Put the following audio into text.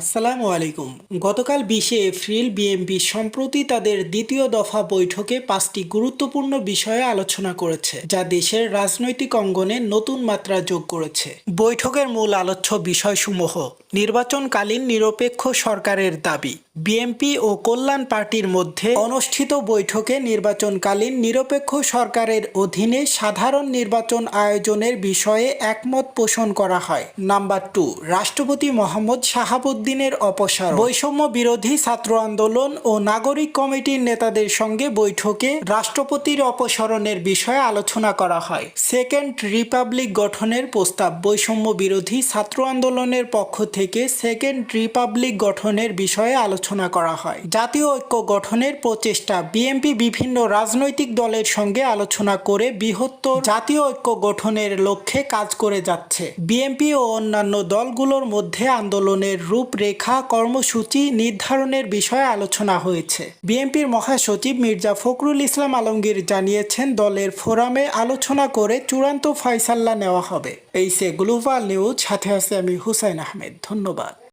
আসসালামু আলাইকুম। গতকাল বিশে এপ্রিল বিএনপি সম্প্রতি তাদের দ্বিতীয় দফা বৈঠকে পাঁচটি গুরুত্বপূর্ণ বিষয়ে আলোচনা করেছে, যা দেশের রাজনৈতিক অঙ্গনে নতুন মাত্রা যোগ করেছে। বৈঠকের মূল আলোচ্য বিষয়সমূহ, নির্বাচনকালীন নিরপেক্ষ সরকারের দাবি। বিএনপি ও কল্যাণ পার্টির মধ্যে অনুষ্ঠিত বৈঠকে নির্বাচনকালীন নিরপেক্ষ সরকারের অধীনে সাধারণ নির্বাচন আয়োজনের বিষয়ে একমত পোষণ করা হয়। নাম্বার টু রাষ্ট্রপতি মোহাম্মদ শাহাবুদ্দিনের অপসারণ। বৈষম্য বিরোধী ছাত্র আন্দোলন ও নাগরিক কমিটির নেতাদের সঙ্গে বৈঠকে রাষ্ট্রপতির অপসারণের বিষয়ে আলোচনা করা হয়। সেকেন্ড রিপাবলিক গঠনের প্রস্তাব। বৈষম্য বিরোধী ছাত্র আন্দোলনের পক্ষ থেকে সেকেন্ড রিপাবলিক গঠনের বিষয়ে আলোচনা করা হয়। জাতীয় ঐক্য গঠনের প্রচেষ্টা। বিএনপি বিভিন্ন রাজনৈতিক দলের সঙ্গে আলোচনা করে বৃহত্তর জাতীয় ঐক্য গঠনের লক্ষ্যে কাজ করে যাচ্ছে। বিএনপি ও অন্যান্য দলগুলোর মধ্যে আন্দোলনের রূপরেখা কর্মসূচি নির্ধারণের বিষয়ে আলোচনা হয়েছে। বিএনপির মহাসচিব মির্জা ফখরুল ইসলাম আলমগীর জানিয়েছেন, দলের ফোরামে আলোচনা করে চূড়ান্ত ফয়সাল্লা নেওয়া হবে। এই সে গ্লোবাল নিউজ, সাথে আছে আমি হুসাইন আহমেদ। ধন্যবাদ।